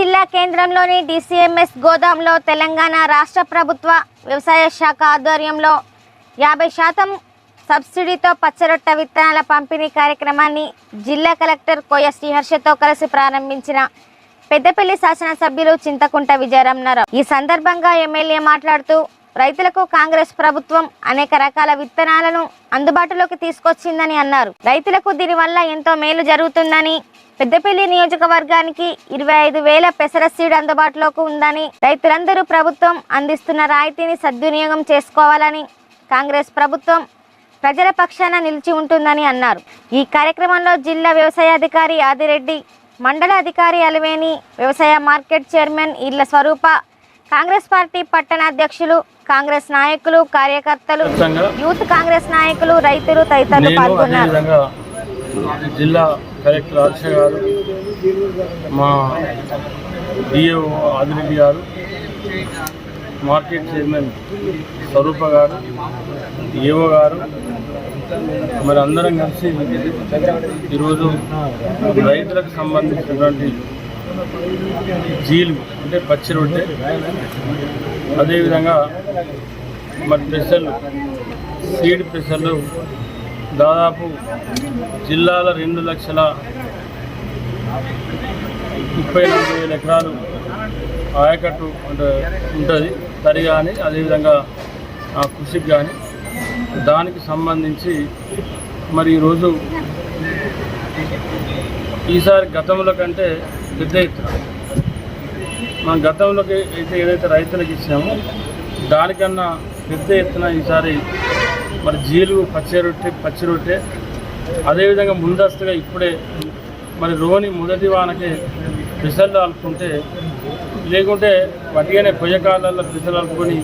జిల్లా కేంద్రంలోని డిసిఎంఎస్ గోదాంలో తెలంగాణ రాష్ట్ర ప్రభుత్వ వ్యవసాయ శాఖ ఆధ్వర్యంలో యాభై శాతం సబ్సిడీతో పచ్చరొట్ట విత్తనాల పంపిణీ కార్యక్రమాన్ని జిల్లా కలెక్టర్ కోయ శ్రీహర్షతో కలిసి ప్రారంభించిన పెద్దపల్లి శాసనసభ్యులు చింతకుంట విజయరమణారావు. ఈ సందర్భంగా ఎమ్మెల్యే మాట్లాడుతూ రైతులకు కాంగ్రెస్ ప్రభుత్వం అనేక రకాల విత్తనాలను అందుబాటులోకి తీసుకొచ్చిందని అన్నారు. రైతులకు దీనివల్ల ఎంతో మేలు జరుగుతుందని పెద్దపల్లి నియోజకవర్గానికి ఇరవై ఐదు వేల పెసర సీడ్ అందుబాటులోకి ఉందని రైతులందరూ ప్రభుత్వం అందిస్తున్న రాయితీని సద్వినియోగం చేసుకోవాలని కాంగ్రెస్ ప్రభుత్వం ప్రజల పక్షాన నిలిచి ఉంటుందని అన్నారు. ఈ కార్యక్రమంలో జిల్లా వ్యవసాయాధికారి ఆదిరెడ్డి మండల అధికారి అలవేని వ్యవసాయ మార్కెట్ చైర్మన్ ఇళ్ళ స్వరూప కాంగ్రెస్ పార్టీ పట్టణ అధ్యక్షులు కాంగ్రెస్ నాయకులు కార్యకర్తలు యూత్ కాంగ్రెస్ నాయకులు రైతులు తదితరులు నేను పాల్గొన్నారు. జిల్లా కలెక్టర్ హర్ష గారు మా డిఓ ఆదిరెడ్డి గారు మార్కెట్ చైర్మన్ స్వరూప గారు ఏఓ గారు మరి అందరం కలిసి ఈరోజు రైతులకు సంబంధించినటువంటి జీలు అంటే పచ్చి రొట్టె అదేవిధంగా మరి పెసలు సీడ్ పెసలు దాదాపు జిల్లాల రెండు లక్షల ముప్పై నాలుగు వేల ఎకరాలు ఆయకట్టు అంటే ఉంటుంది. తరి కానీ అదేవిధంగా ఆ కృషికి కానీ దానికి సంబంధించి మరి ఈరోజు ఈసారి గతంలో కంటే పెద్ద ఎత్తున మన గతంలోకి అయితే ఏదైతే రైతులకు ఇచ్చామో దానికన్నా పెద్ద ఎత్తున ఈసారి మరి జీలు పచ్చి రొట్టె పచ్చి రొట్టె. అదేవిధంగా ముందస్తుగా ఇప్పుడే మరి రోని మొదటి వానకే పిసర్లు అలుకుంటే లేకుంటే వట్టిగానే పొయ్యకాలలో పిసలు అలుకొని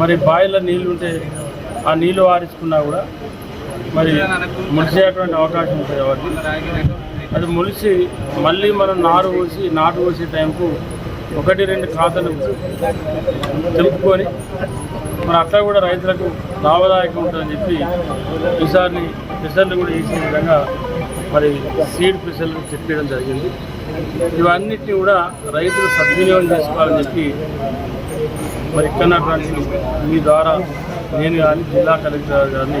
మరి బావిలో నీళ్ళు ఉంటే ఆ నీళ్ళు వారించుకున్నా కూడా మరి ములిసేటువంటి అవకాశం ఉంటుంది కాబట్టి. అది మొలిచి మళ్ళీ మనం నారు పోసి నాటు పోసే టైంకు ఒకటి రెండు ఖాతాలు తెలుపుకొని మరి అట్లా కూడా రైతులకు లాభదాయకం ఉంటుందని చెప్పి ఈసారి పెసర్లు కూడా వేసే విధంగా మరి సీడ్ పెసర్లు చెప్పడం జరిగింది. ఇవన్నిటిని కూడా రైతులు సద్వినియోగం చేసుకోవాలని చెప్పి మరి ఇక్కడ మీ ద్వారా నేను కానీ జిల్లా కలెక్టర్ గారిని కానీ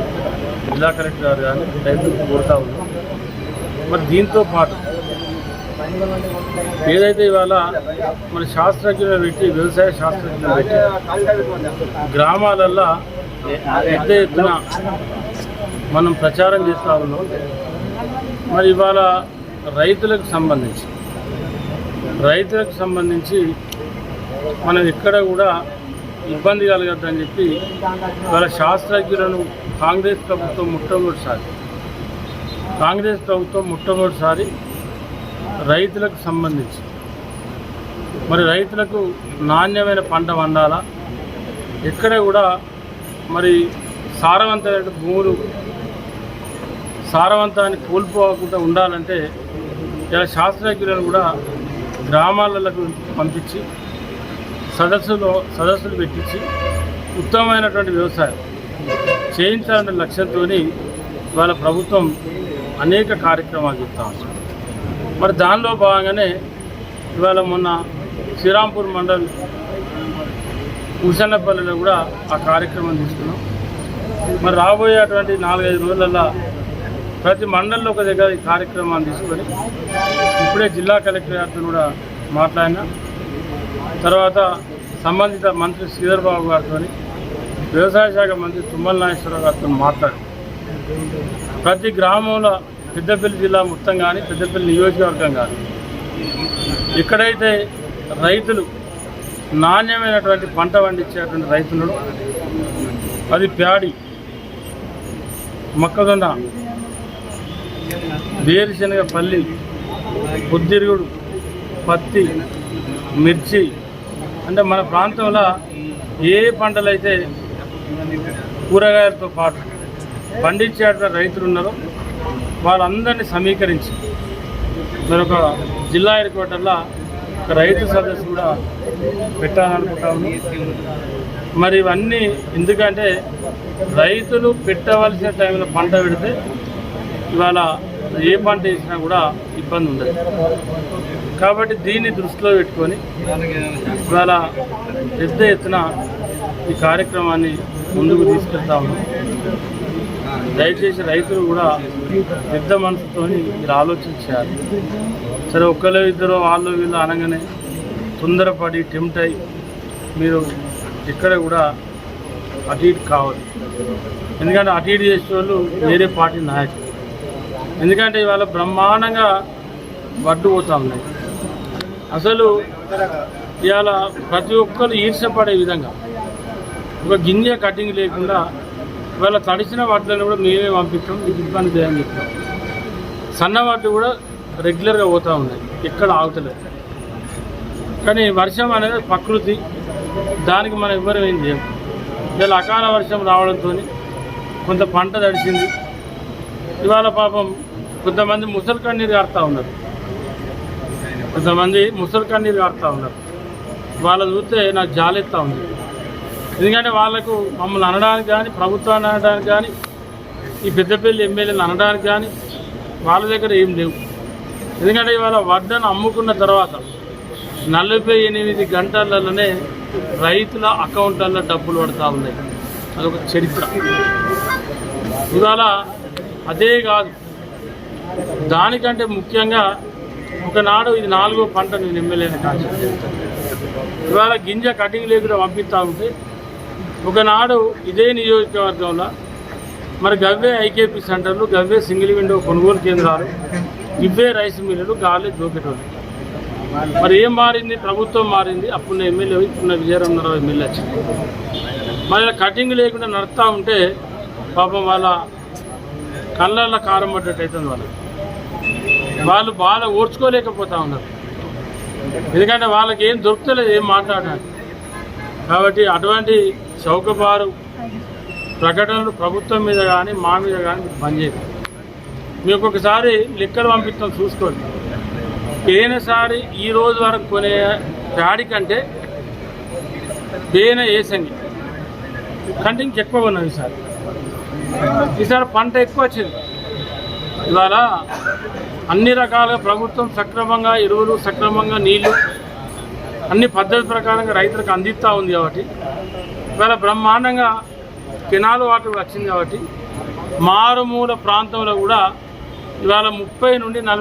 జిల్లా కలెక్టర్ గారు కానీ రైతులకు కోరుతా ఉన్నాం. మరి దీంతో పాటు ఏదైతే ఇవాళ మన శాస్త్రజ్ఞులు పెట్టి వ్యవసాయ శాస్త్రజ్ఞులు పెట్టి గ్రామాలల్లో పెద్ద ఎత్తున మనం ప్రచారం చేస్తా ఉన్నాం. మరి ఇవాళ రైతులకు సంబంధించి రైతులకు సంబంధించి మనం ఎక్కడ కూడా ఇబ్బంది కలగద్దని చెప్పి ఇవాళ శాస్త్రజ్ఞులను కాంగ్రెస్ ప్రభుత్వం మొట్టమొదటిసారి కాంగ్రెస్ ప్రభుత్వం మొట్టమొదటిసారి రైతులకు సంబంధించి. మరి రైతులకు నాణ్యమైన పంట వండాలా? ఎక్కడ కూడా మరి సారవంతమైన భూములు సారవంతాన్ని కోల్పోకుండా ఉండాలంటే ఇలా శాస్త్రజ్ఞులను కూడా గ్రామాలకు పంపించి సదస్సులో సదస్సులు పెట్టించి ఉత్తమమైనటువంటి వ్యవసాయం చేయించాలనే లక్ష్యంతో వాళ్ళ ప్రభుత్వం అనేక కార్యక్రమాలు చెప్తా మరి దానిలో భాగంగానే ఇవాళ మొన్న శ్రీరాంపూర్ మండల్ హుసన్నపల్లిలో కూడా ఆ కార్యక్రమం తీసుకున్నాం. మరి రాబోయేటువంటి నాలుగైదు రోజులలో ప్రతి మండల్లో ఒక దగ్గర ఈ కార్యక్రమాన్ని తీసుకొని ఇప్పుడే జిల్లా కలెక్టర్ గారితో కూడా మాట్లాడినా తర్వాత సంబంధిత మంత్రి శ్రీధర్ బాబు గారితో వ్యవసాయ శాఖ మంత్రి తుమ్మల నాగేశ్వరరావు గారితో మాట్లాడి. ప్రతి గ్రామంలో పెద్దపల్లి జిల్లా మొత్తం కానీ పెద్దపల్లి నియోజకవర్గం కానీ ఎక్కడైతే రైతులు నాణ్యమైనటువంటి పంట పండించేటువంటి రైతులను అది ప్యాడి మొక్కజొన్న వేరుశనగ పల్లి పొద్దిరుగుడు పత్తి మిర్చి అంటే మన ప్రాంతంలో ఏ పంటలైతే కూరగాయలతో పాటు పండించేటువంటి రైతులు ఉన్నారో వాళ్ళందరినీ సమీకరించి మరి ఒక జిల్లా హెడ్క్వార్టర్లో ఒక రైతు సదస్సు కూడా పెట్టాలనుకుంటాము. మరి ఇవన్నీ ఎందుకంటే రైతులు పెట్టవలసిన టైంలో పంట పెడితే ఇవాళ ఏ పంట వేసినా కూడా ఇబ్బంది ఉండదు. కాబట్టి దీన్ని దృష్టిలో పెట్టుకొని ఇవాళ పెద్ద ఎత్తున ఈ కార్యక్రమాన్ని ముందుకు తీసుకెళ్తా ఉన్నాం. దయచేసి రైతులు కూడా పెద్ద మనసుతో మీరు ఆలోచించాలి సరే ఒక్కరు ఇద్దరు వాళ్ళు వీళ్ళు అనగానే తొందరపడి టెంప్ట్ అయి మీరు ఎక్కడ కూడా అటు ఇటు కావాలి ఎందుకంటే అటు ఇటు చేసే వాళ్ళు వేరే పార్టీ నాయకులు. ఎందుకంటే ఇవాళ బ్రహ్మాండంగా వడ్డు పోతా ఉన్నాయి. అసలు ఇవాళ ప్రతి ఒక్కరు ఈర్షపడే విధంగా ఒక గింజ కటింగ్ లేకుండా ఒకవేళ తడిసిన వాటిని కూడా మేమే పంపిస్తాం మీకు ఇబ్బంది లేదని చెప్తాం సన్న వాటి కూడా రెగ్యులర్గా పోతూ ఉన్నాయి ఎక్కడ ఆగుతలేదు. కానీ వర్షం అనేది ప్రకృతి దానికి మనం ఇవ్వరం ఏం చేయం ఇలా అకాల వర్షం రావడంతో కొంత పంట తడిసింది. ఇవాళ పాపం కొంతమంది ముసలి కన్నీరు కారుతూ ఉన్నారు. కొంతమంది ముసలి కన్నీరు కారుతూ ఉన్నారు. వాళ్ళ చూస్తే నాకు జాలెత్తా ఉంది. ఎందుకంటే వాళ్ళకు మమ్మల్ని అనడానికి కానీ ప్రభుత్వాన్ని అనడానికి కానీ ఈ పెద్దపల్లి ఎమ్మెల్యేలు అనడానికి కానీ వాళ్ళ దగ్గర ఏం లేవు. ఎందుకంటే ఇవాళ వడ్డను అమ్ముకున్న తర్వాత నలభై ఎనిమిది గంటలలోనే రైతుల అకౌంట్లలో డబ్బులు పడతా ఉన్నాయి. అదొక చరిత్ర. ఇవాళ అదే కాదు. దానికంటే ముఖ్యంగా ఒకనాడు ఇది నాలుగో పంట నేను ఎమ్మెల్యేని కాన్సెప్ట్ చేస్తాను ఇవాళ గింజ కటింగ్ లేకుండా పంపిస్తూ ఉంటే ఒకనాడు ఇదే నియోజకవర్గంలో మరి గవ్వే ఐకేపీ సెంటర్లు గవ్వే సింగిల్ విండో కొనుగోలు కేంద్రాలు ఇవే రైస్ మిల్లులు గాలి దోకేటోళ్ళు. మరి ఏం మారింది? ప్రభుత్వం మారింది. అప్పుడు ఎమ్మెల్యే ఇప్పుడున్న విజయరామరావు ఎమ్మెల్యే వచ్చింది మరి కటింగ్ లేకుండా నడుస్తూ ఉంటే పాపం వాళ్ళ కళ్ళల్లో కారం పడ్డట్టు అవుతుంది వాళ్ళు వాళ్ళు బాగా ఓర్చుకోలేకపోతా ఉన్నారు. ఎందుకంటే వాళ్ళకి ఏం దొరుకుతలేదు ఏం మాట్లాడడానికి. కాబట్టి అటువంటి చౌకబారు ప్రకటనలు ప్రభుత్వం మీద కానీ మా మీద కానీ మీరు బంద్ చేయాలి మీకు ఒకసారి లెక్కలు పంపిస్తాం చూసుకోండి. పోయినసారి ఈ రోజు వరకు కొనే ప్యాడి కంటే బేన ఏసంగి. కంటే ఇంకెక్కువ ఉన్నది ఈసారి. ఈసారి పంట ఎక్కువ వచ్చింది. ఇవాళ అన్ని రకాలుగా ప్రభుత్వం సక్రమంగా ఎరువులు సక్రమంగా నీళ్ళు అన్ని పద్ధతి ప్రకారంగా రైతులకు అందిస్తూ ఉంది కాబట్టి ఇవాళ బ్రహ్మాండంగా కెనాల్ వాటర్ వచ్చింది కాబట్టి మారుమూల ప్రాంతంలో కూడా ఇవాళ ముప్పై నుండి నలభై